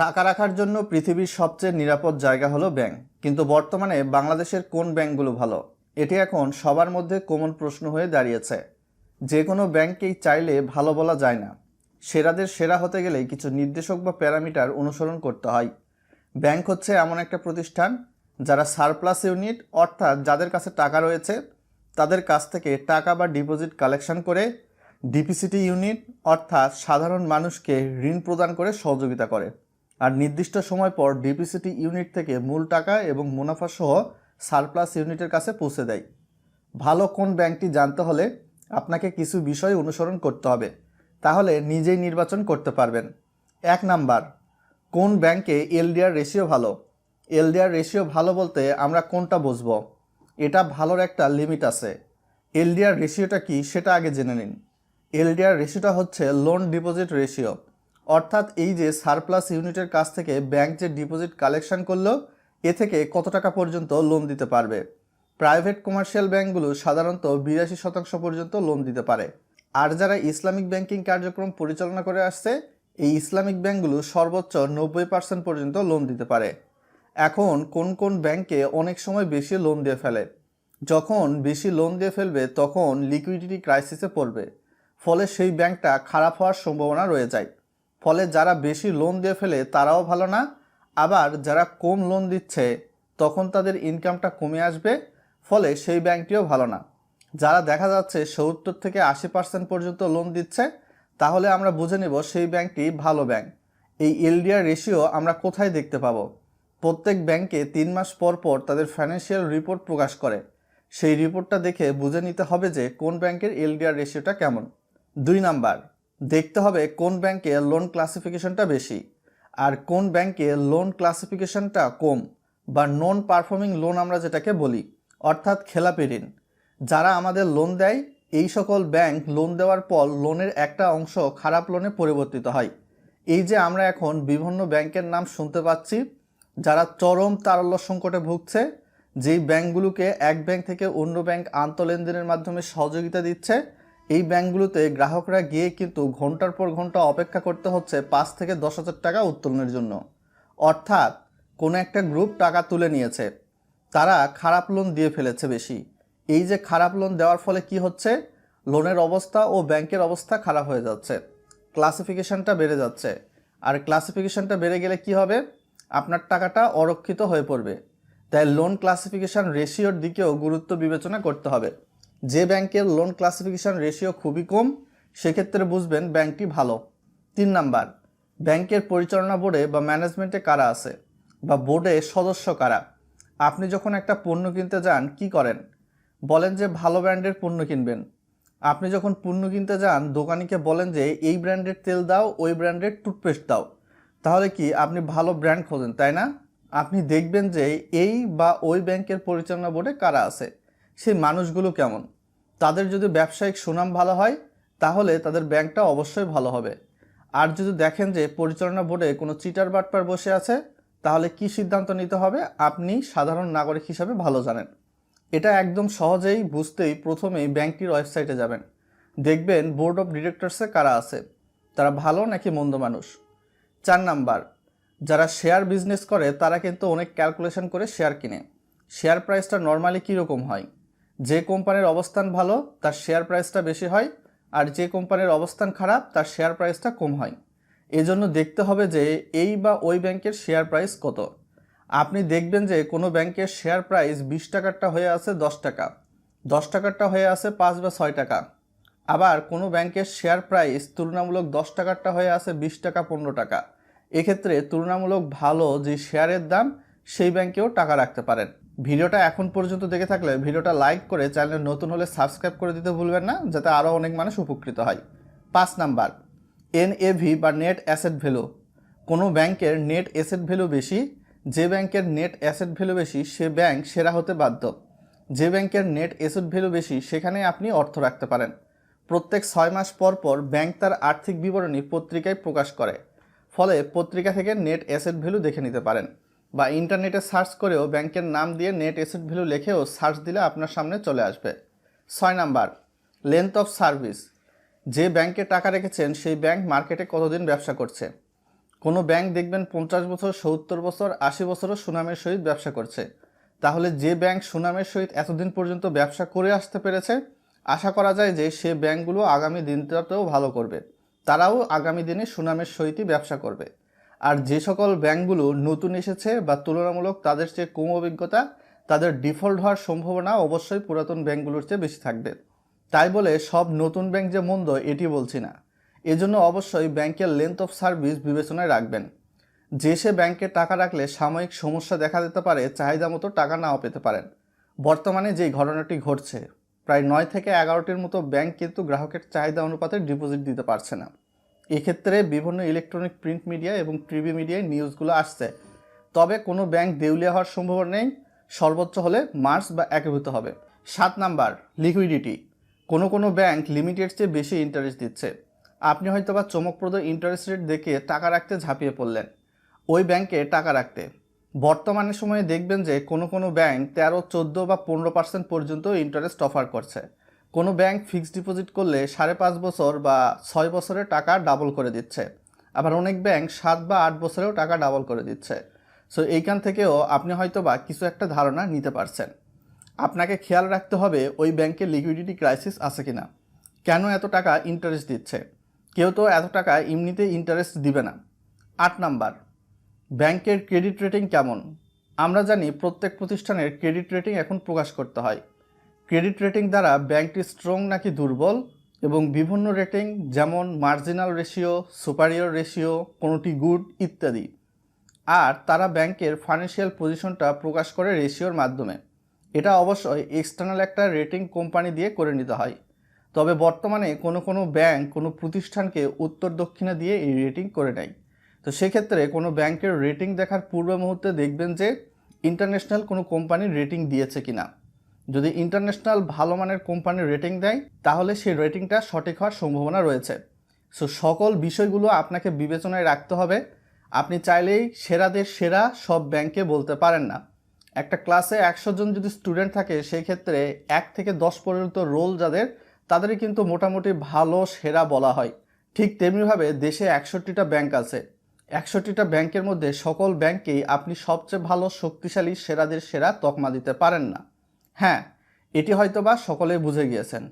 টাকা রাখার জন্য পৃথিবীর সবচেয়ে নিরাপদ জায়গা হলো ব্যাংক। কিন্তু বর্তমানে বাংলাদেশের কোন ব্যাংকগুলো ভালো? এটি এখন সবার মধ্যে কমন প্রশ্ন হয়ে দাঁড়িয়েছে। যে কোনো ব্যাংকেই চাইলে ভালো বলা যায় না। সেরাদের সেরা হতে গেলে কিছু নির্দেশক বা প্যারামিটার অনুসরণ করতে হয়। ব্যাংক হচ্ছে এমন একটা প্রতিষ্ঠান যারা সারপ্লাস ইউনিট, অর্থাৎ যাদের কাছে টাকা রয়েছে, তাদের কাছ থেকে টাকা বা ডিপোজিট কালেকশন করে, ডিপিসিটি ইউনিট, অর্থাৎ সাধারণ মানুষকে ঋণ প্রদান করে সহযোগিতা করে। আর নির্দিষ্ট সময় পর ডিপিসিটি ইউনিট থেকে মূল টাকা এবং মুনাফা সহ সারপ্লাস ইউনিটের কাছে পৌঁছে দেয়। ভালো কোন ব্যাংকটি জানতে হলে আপনাকে কিছু বিষয় অনুসরণ করতে হবে, তাহলে নিজেই নির্বাচন করতে পারবেন। এক নাম্বার, কোন ব্যাংকে এলডিআর রেশিও ভালো? এলডিআর রেশিও ভালো বলতে আমরা কোনটা বুঝব? এটা ভালোর একটা লিমিট আছে। এলডিআর রেশিওটা কি সেটা আগে জেনে নিন। এলডিআর রেশিওটা হচ্ছে লোন ডিপোজিট রেশিও। অর্থাৎ এই যে সারপ্লাস ইউনিটের কাছ থেকে ব্যাংক যে ডিপোজিট কালেকশন করল, এ থেকে কত টাকা পর্যন্ত লোন দিতে পারবে? প্রাইভেট কমার্শিয়াল ব্যাংকগুলো সাধারণত বিরাশি শতাংশ পর্যন্ত লোন দিতে পারে। আর যারা ইসলামিক ব্যাংকিং কার্যক্রম পরিচালনা করে আসছে, এই ইসলামিক ব্যাংকগুলো সর্বোচ্চ নব্বই পার্সেন্ট পর্যন্ত লোন দিতে পারে। এখন কোন কোন ব্যাংকে অনেক সময় বেশি লোন দিয়ে ফেলে? যখন বেশি লোন দিয়ে ফেলবে, তখন লিকুইডিটি ক্রাইসিসে পড়বে। ফলে সেই ব্যাংকটা খারাপ হওয়ার সম্ভাবনা রয়ে যায়। ফলে যারা বেশি লোন দিয়ে ফেলে তারাও ভালো না। আবার যারা কম লোন দিচ্ছে, তখন তাদের ইনকামটা কমে আসবে, ফলে সেই ব্যাংকটিও ভালো না। যারা দেখা যাচ্ছে সত্তর থেকে আশি পার্সেন্ট পর্যন্ত লোন দিচ্ছে, তাহলে আমরা বুঝে নেব সেই ব্যাংকটি ভালো ব্যাংক এই এলডিআর রেশিও আমরা কোথায় দেখতে পাবো? প্রত্যেক ব্যাংকে তিন মাস পর পর তাদের ফাইন্যান্সিয়াল রিপোর্ট প্রকাশ করে। সেই রিপোর্টটা দেখে বুঝে নিতে হবে যে কোন ব্যাংকের এলডিআর রেশিওটা কেমন। দুই নাম্বার দেখতে হবে কোন ব্যাংকে লোন ক্লাসিফিকেশনটা বেশি আর কোন ব্যাংকে লোন ক্লাসিফিকেশনটা কম বা নন পারফর্মিং লোন আমরা যেটাকে বলি, অর্থাৎ খেলাপি ঋণ। যারা আমাদের লোন দেয়, এই সকল ব্যাংক লোন দেওয়ার পর লোনের একটা অংশ খারাপ লোনে পরিবর্তিত হয়। এই যে আমরা এখন বিভিন্ন ব্যাংকের নাম শুনতে পাচ্ছি, যারা চরম তারল্য সংকটে ভুগছে, যেই ব্যাংকগুলোকে এক ব্যাংক থেকে অন্য ব্যাংক আন্তঃলেনদেনের মাধ্যমে সহযোগিতা দিচ্ছে এই ব্যাংকগুলোতে গ্রাহকরা গিয়ে কিন্তু ঘণ্টার পর ঘণ্টা অপেক্ষা করতে হচ্ছে পাঁচ থেকে দশ হাজার টাকা উত্তোলনের জন্য। অর্থাৎ কোনো একটা গ্রুপ টাকা তুলে নিয়েছে। তারা খারাপ লোন দিয়ে ফেলেছে বেশি। এই যে খারাপ লোন দেওয়ার ফলে কি হচ্ছে? লোনের অবস্থা ও ব্যাংকের অবস্থা খারাপ হয়ে যাচ্ছে। ক্লাসিফিকেশনটা বেড়ে যাচ্ছে। আর ক্লাসিফিকেশনটা বেড়ে গেলে কি হবে? আপনার টাকাটা অরক্ষিত হয়ে পড়বে। তাই লোন ক্লাসিফিকেশন রেশিওর দিকেও গুরুত্ব বিবেচনা করতে হবে। যে ব্যাংকের লোন ক্লাসিফিকেশন রেশিও খুবই কম, সেক্ষেত্রে বুঝবেন ব্যাংকটি ভালো। তিন নাম্বার, ব্যাংকের পরিচালনা বোর্ডে বা ম্যানেজমেন্টে কারা আছে? বা বোর্ডে সদস্য কারা? আপনি যখন একটা পণ্য কিনতে যান, কি করেন? বলেন যে, ভালো ব্র্যান্ডের পণ্য কিনবেন। আপনি যখন পণ্য কিনতে যান, দোকানিকে বলেন যে, এই ব্র্যান্ডের তেল দাও, ওই ব্র্যান্ডের টুথপেস্ট দাও। তাহলে কি আপনি ভালো ব্র্যান্ড খোঁজেন, তাই না? আপনি দেখবেন যে, এই বা ওই ব্যাংকের পরিচালনা বোর্ডে কারা আছে? সেই মানুষগুলো কেমন? তাদের যদি ব্যবসায়িক সুনাম ভালো হয়, তাহলে তাদের ব্যাংকটা অবশ্যই ভালো হবে। আর যদি দেখেন যে পরিচালনা বোর্ডে কোনো চিটার বাটপার বসে আছে, তাহলে কি সিদ্ধান্ত নিতে হবে? আপনি সাধারণ নাগরিক হিসাবে ভালো জানেন। এটা একদম সহজেই বুঝতেই প্রথমেই ব্যাংকটির ওয়েবসাইটে যাবেন। দেখবেন বোর্ড অফ ডিরেক্টরসে কারা আছে? তারা ভালো নাকি মন্দ মানুষ? চার নাম্বার, যারা শেয়ার বিজনেস করে, তারা কিন্তু অনেক ক্যালকুলেশন করে শেয়ার কিনে। শেয়ার প্রাইসটা নর্মালি কীরকম হয়? যে কোম্পানির অবস্থান ভালো, তার শেয়ার প্রাইসটা বেশি হয়, আর যে কোম্পানির অবস্থান খারাপ, তার শেয়ার প্রাইসটা কম হয়। এজন্য দেখতে হবে যে, এই বা ওই ব্যাংকের শেয়ার প্রাইস কত। আপনি দেখবেন যে, কোনো ব্যাংকের শেয়ার প্রাইস বিশ টাকারটা হয়ে আছে দশ টাকা, দশ টাকারটা হয়ে আছে পাঁচ বা ছয় টাকা। আবার কোনো ব্যাংকের শেয়ার প্রাইস তুলনামূলক দশ টাকারটা হয়ে আছে বিশ টাকা, পনেরো টাকা। এক্ষেত্রে তুলনামূলক ভালো যে শেয়ারের দাম, সেই ব্যাংকেও টাকা রাখতে পারেন। ভিডিওটা এখন পর্যন্ত দেখে থাকলে ভিডিওটা লাইক করে চ্যানেল নতুন হলে সাবস্ক্রাইব করে দিতে ভুলবেন না, যাতে আরও অনেক মানুষ উপকৃত হয়। পাঁচ নাম্বার, এনএভি বা নেট অ্যাসেট ভ্যালু। কোনো ব্যাংকের নেট অ্যাসেট ভ্যালু বেশি, যে ব্যাংকের নেট অ্যাসেট ভ্যালু বেশি, সে ব্যাংক সেরা হতে বাধ্য। যে ব্যাংকের নেট অ্যাসেট ভ্যালু বেশি, সেখানে আপনি অর্থ রাখতে পারেন। প্রত্যেক ছয় মাস পর পর ব্যাংক তার আর্থিক বিবরণী পত্রিকায় প্রকাশ করে। ফলে পত্রিকা থেকে নেট অ্যাসেট ভ্যালু দেখে নিতে পারেন। বা ইন্টারনেটে সার্চ করেও ব্যাংকের নাম দিয়ে নেট অ্যাসেট ভ্যালু লিখেও সার্চ দিলে আপনার সামনে চলে আসবে। ছয় নাম্বার, লেন্থ অফ সার্ভিস। যে ব্যাংকে টাকা রেখেছেন, সেই ব্যাংক মার্কেটে কতদিন ব্যবসা করছে? কোনো ব্যাংক দেখবেন পঞ্চাশ বছর, সত্তর বছর, আশি বছরও সুনামের সহিত ব্যবসা করছে। তাহলে যে ব্যাংক সুনামের সহিত এতদিন পর্যন্ত ব্যবসা করে আসতে পেরেছে, আশা করা যায় যে সে ব্যাংকগুলো আগামী দিনটাতেও ভালো করবে। তারাও আগামী দিনে সুনামের সহিতই ব্যবসা করবে। আর যে সকল ব্যাংকগুলো নতুন এসেছে বা তুলনামূলক তাদের চেয়ে কম অভিজ্ঞতা, তাদের ডিফল্ট হওয়ার সম্ভাবনা অবশ্যই পুরাতন ব্যাংকগুলোর চেয়ে বেশি থাকবে। তাই বলে সব নতুন ব্যাংক যে মন্দ, এটি বলছি না। এজন্য অবশ্যই ব্যাংকের লেন্থ অফ সার্ভিস বিবেচনায় রাখবেন। যে সে ব্যাংকে টাকা রাখলে সাময়িক সমস্যা দেখা দিতে পারে, চাহিদা মতো টাকা নাও পেতে পারেন। বর্তমানে যেই ঘটনাটি ঘটছে, প্রায় নয় থেকে এগারোটির মতো ব্যাংক কিন্তু গ্রাহকের চাহিদা অনুপাতে ডিপোজিট দিতে পারছে না। এক্ষেত্রে বিভিন্ন ইলেকট্রনিক প্রিন্ট মিডিয়া এবং টিভি মিডিয়ায় নিউজগুলো আসছে। তবে কোনো ব্যাংক দেউলিয়া হওয়ার সম্ভাবনা নেই, সর্বোচ্চ হলে মার্চ বা একীভূত হবে। সাত নাম্বার লিকুইডিটি কোনো কোনো ব্যাংক লিমিটেড চেয়ে বেশি ইন্টারেস্ট দিচ্ছে। আপনি হয়তো বা চমকপ্রদ ইন্টারেস্ট রেট দেখে টাকা রাখতে ঝাঁপিয়ে পড়লেন। ওই ব্যাংকে টাকা রাখতে। বর্তমানে সময়ে দেখবেন যে কোনো কোনো ব্যাংক তেরো, চোদ্দ বা পনেরো পার্সেন্ট পর্যন্ত ইন্টারেস্ট অফার করছে। কোনো ব্যাংক ফিক্সড ডিপোজিট করলে সাড়ে পাঁচ বছর বা ছয় বছরে টাকা ডাবল করে দিচ্ছে। আবার অনেক ব্যাংক সাত বা আট বছরেও টাকা ডাবল করে দিচ্ছে। সো এইখান থেকেও আপনি হয়তো বা কিছু একটা ধারণা নিতে পারছেন। আপনাকে খেয়াল রাখতে হবে ওই ব্যাংকে লিকুইডিটি ক্রাইসিস আছে কিনা। কেন এত টাকা ইন্টারেস্ট দিচ্ছে? কেউ তো এত টাকা এমনিতে ইন্টারেস্ট দিবে না। আট নাম্বার, ব্যাংকের ক্রেডিট রেটিং কেমন? আমরা জানি প্রত্যেক প্রতিষ্ঠানের ক্রেডিট রেটিং এখন প্রকাশ করতে হয়। ক্রেডিট রেটিং দ্বারা ব্যাংকটি স্ট্রং নাকি দুর্বল এবং বিভিন্ন রেটিং যেমন মার্জিনাল রেশিও, সুপারিয়র রেশিও, কোনোটি গুড ইত্যাদি। আর তারা ব্যাংকের ফাইন্যান্সিয়াল পজিশনটা প্রকাশ করে রেশিওর মাধ্যমে। এটা অবশ্যই এক্সটার্নাল একটা রেটিং কোম্পানি দিয়ে করে নিতে হয়। তবে বর্তমানে কোনো কোনো ব্যাংক কোনো প্রতিষ্ঠানকে উত্তর দক্ষিণা দিয়ে এই রেটিং করে নেয়। তো সেক্ষেত্রে কোনো ব্যাংকের রেটিং দেখার পূর্ব মুহূর্তে দেখবেন যে ইন্টারন্যাশনাল কোনো কোম্পানির রেটিং দিয়েছে কিনা। যদি ইন্টারন্যাশনাল ভালো মানের কোম্পানির রেটিং দেয়, তাহলে সেই রেটিংটা সঠিক হওয়ার সম্ভাবনা রয়েছে। সো সকল বিষয়গুলো আপনাকে বিবেচনায় রাখতে হবে। আপনি চাইলেই সেরাদের সেরা সব ব্যাংকে বলতে পারেন না। একটা ক্লাসে একশো জন যদি স্টুডেন্ট থাকে, সেই ক্ষেত্রে এক থেকে দশ পর্যন্ত রোল যাদের, তাদেরই কিন্তু মোটামুটি ভালো, সেরা বলা হয়। ঠিক তেমনিভাবে দেশে একষট্টিটা ব্যাংক আছে। একষট্টিটা ব্যাংকের মধ্যে সকল ব্যাংকেই আপনি সবচেয়ে ভালো, শক্তিশালী সেরাদের সেরা তকমা দিতে পারেন না। হ্যাঁ এটি হয়তোবা সকলে বুঝে গিয়েছেন।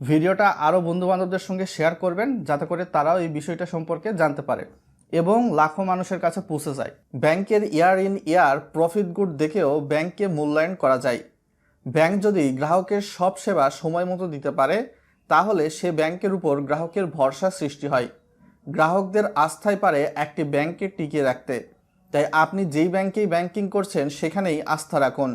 ভিডিওটা আরও বন্ধুবান্ধবদের সঙ্গে শেয়ার করবেন যাতে করে তারাও এই বিষয়টা সম্পর্কে জানতে পারে এবং লাখো মানুষের কাছে পৌঁছে যায়। ব্যাংকের year in year profit good দেখেও ব্যাংককে মূল্যায়ন করা যায়। ব্যাংক যদি গ্রাহকের সব সেবা সময় মতো দিতে পারে, তাহলে সে ব্যাংকের উপর গ্রাহকের ভরসা সৃষ্টি হয়। গ্রাহকদের আস্থায় পারে একটি ব্যাংকে টিকিয়ে রাখতে। তাই আপনি যেই ব্যাংকেই ব্যাংকিং করছেন, সেখানেই আস্থা রাখুন।